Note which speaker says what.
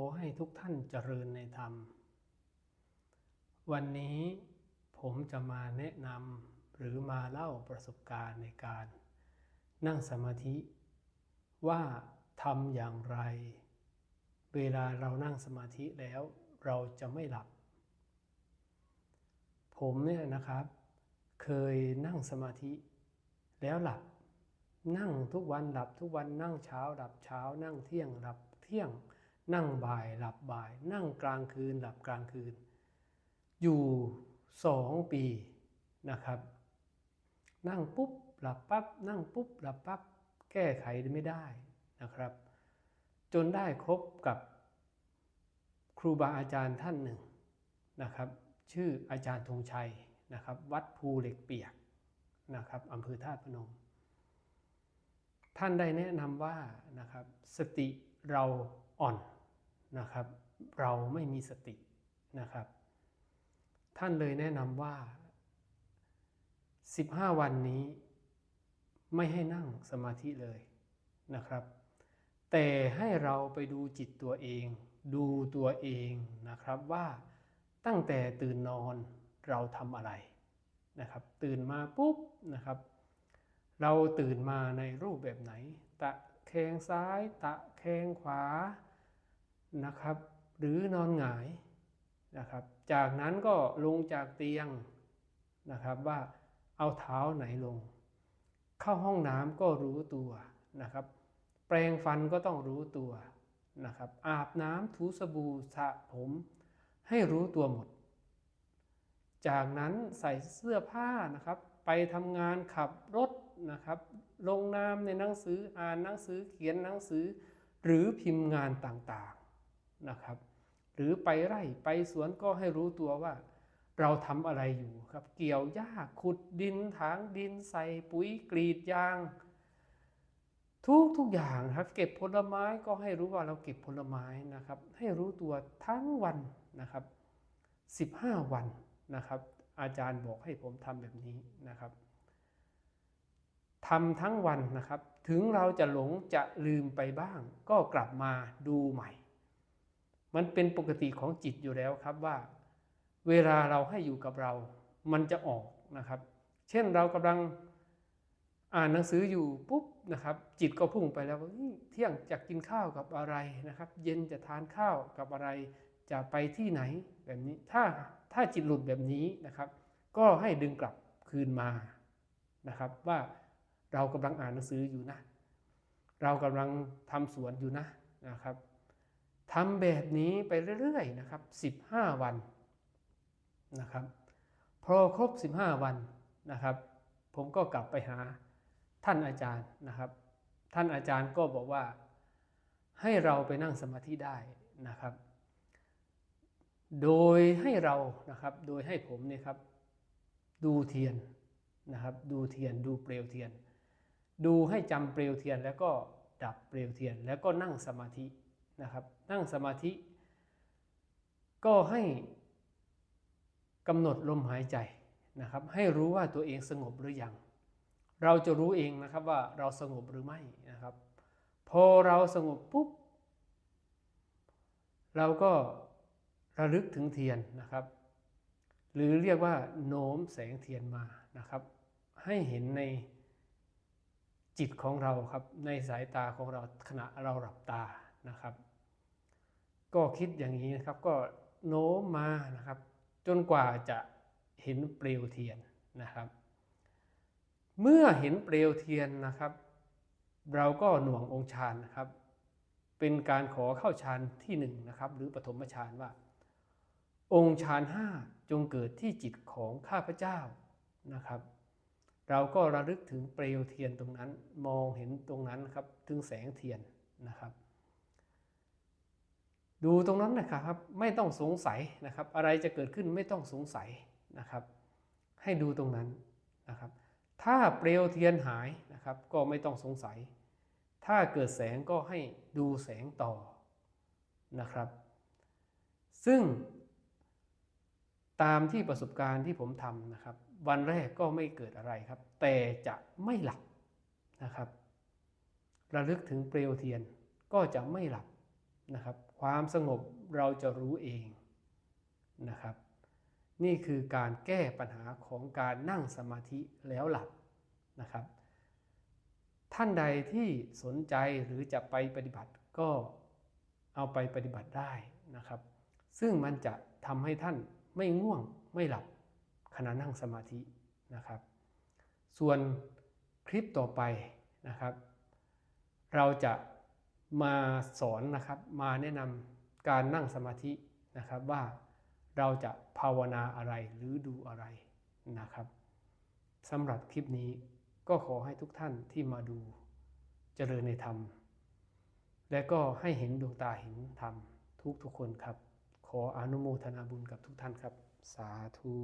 Speaker 1: อให้ทุกท่านเจริญในธรรม วันนี้ผมจะมาแนะนำหรือมาเล่าประสบการณ์ในการ นั่งสมาธิ ว่าทำอย่างไร เวลาเรานั่งสมาธิแล้วเราจะไม่หลับ ผมเนี่ยนะครับ เคยนั่งสมาธิ แล้วหลับ นั่งทุกวันหลับทุกวันนั่งเช้าหลับเช้านั่งเที่ยงหลับเที่ยง นั่งบ่ายหลับบ่าย นั่งกลางคืนหลับกลางคืน อยู่สองปีนะครับ นั่งปุ๊บหลับปั๊บนั่งปุ๊บหลับปั๊บแก้ไขไม่ได้นะครับ จนได้คบกับครูบาอาจารย์ท่านหนึ่งนะครับ ชื่ออาจารย์ธงชัยนะครับ วัดภูเหล็กเปียกนะครับอำเภอธาตุพนม ท่านได้แนะนำว่านะครับสติเราอ่อน นะครับ เราไม่มีสตินะครับ ท่านเลยแนะนำว่า 15 วันนี้ไม่ให้นั่งสมาธิเลยนะครับ แต่ให้เราไปดูจิตตัวเอง ดูตัวเองนะครับว่าตั้งแต่ตื่นนอนเราทำอะไรนะครับ ตื่นมาปุ๊บนะครับ เราตื่นมาในรูปแบบไหน ตะแคงซ้าย ตะแคงขวา นะครับ หรือนอนหงายนะครับ จากนั้นก็ลงจากเตียงนะครับว่าเอาเท้าไหนลง เข้าห้องน้ำก็รู้ตัวนะครับ แปรงฟันก็ต้องรู้ตัวนะครับ อาบน้ำถูสบู่สระผมให้รู้ตัวหมด จากนั้นใส่เสื้อผ้านะครับ ไปทำงานขับรถนะครับ ลงนามในหนังสืออ่านหนังสือเขียนหนังสือ หรือพิมพ์งานต่าง นะครับ หรือไปไร่ไปสวนก็ให้รู้ตัวว่า เราทำอะไรอยู่ครับ เกี่ยวหญ้าขุดดินถางดินใส่ปุ๋ยกรีดยาง ทุกทุกอย่างครับ เก็บผลไม้ก็ให้รู้ว่าเราเก็บผลไม้นะครับ ให้รู้ตัวทั้งวันนะครับ 15 วันนะครับ อาจารย์บอกให้ผมทำแบบนี้นะครับทำทั้งวันนะครับ ถึงเราจะหลงจะลืมไปบ้าง ก็กลับมาดูใหม่ มันเป็นปกติของจิตอยู่แล้วครับว่า เวลาเราให้อยู่กับเรา มันจะออกนะครับ เช่นเรากำลังอ่านหนังสืออยู่ปุ๊บนะครับ จิตก็พุ่งไปแล้วว่าเที่ยงจะกินข้าวกับอะไรนะครับ เย็นจะทานข้าวกับอะไร จะไปที่ไหนแบบนี้ถ้าถ้าจิตหลุดแบบนี้นะครับ ก็ให้ดึงกลับคืนมานะครับ ว่าเรากำลังอ่านหนังสืออยู่นะ เรากำลังทำสวนอยู่นะนะครับ ทำแบบนี้ไปเรื่อยๆนะครับ 15 วันนะครับพอครบ 15 วันนะครับ ผมก็กลับไปหาท่านอาจารย์นะครับ ท่านอาจารย์ก็บอกว่าให้เราไปนั่งสมาธิได้นะครับ โดยให้เรานะครับ โดยให้ผมเนี่ยครับ ดูเทียนนะครับ ดูเทียน ดูเปลวเทียน ดูให้จำเปลวเทียนแล้วก็ดับเปลวเทียน แล้วก็นั่งสมาธิ นะครับนั่งสมาธิ ก็ให้กำหนดลมหายใจนะครับ ให้รู้ว่าตัวเองสงบหรือยัง เราจะรู้เองนะครับว่าเราสงบหรือไม่นะครับ พอเราสงบปุ๊บ เราก็ระลึกถึงเทียนนะครับ หรือเรียกว่าโน้มแสงเทียนมานะครับ ให้เห็นในจิตของเราครับในสายตาของเราขณะเราหลับตานะครับ ก็คิดอย่างนี้นะครับก็โน้มมานะครับ จนกว่าจะเห็นเปลวเทียนนะครับ เมื่อเห็นเปลวเทียนนะครับ เราก็หน่วงองค์ฌานนะครับ เป็นการขอเข้าฌานที่หนึ่งนะครับ หรือปฐมฌานว่า องค์ฌานห้าจงเกิดที่จิตของข้าพเจ้านะครับ เราก็ระลึกถึงเปลวเทียนตรงนั้นมองเห็นตรงนั้นครับถึงแสงเทียนนะครับ ดูตรงนั้นนะครับไม่ต้องสงสัยนะครับ อะไรจะเกิดขึ้นไม่ต้องสงสัยนะครับ ให้ดูตรงนั้นนะครับ ถ้าเปลวเทียนหายนะครับก็ไม่ต้องสงสัย ถ้าเกิดแสงก็ให้ดูแสงต่อนะครับ ซึ่งตามที่ประสบการณ์ที่ผมทำนะครับ วันแรกก็ไม่เกิดอะไรครับ แต่จะไม่หลับนะครับ ระลึกถึงเปลวเทียนก็จะไม่หลับ นะครับความสงบเราจะรู้เองนะครับ นี่คือการแก้ปัญหาของการนั่งสมาธิแล้วหลับนะครับ ท่านใดที่สนใจหรือจะไปปฏิบัติก็เอาไปปฏิบัติได้นะครับ ซึ่งมันจะทำให้ท่านไม่ง่วงไม่หลับขณะนั่งสมาธินะครับ ส่วนคลิปต่อไปนะครับ เราจะ มาสอนนะครับ มาแนะนำการนั่งสมาธินะครับว่าเราจะภาวนาอะไรหรือดูอะไรนะครับสำหรับคลิปนี้ก็ขอให้ทุกท่านที่มาดูเจริญในธรรม และก็ให้เห็นดวงตาเห็นธรรมทุกทุกคนครับ ขออนุโมทนาบุญกับทุกท่านครับ สาธุ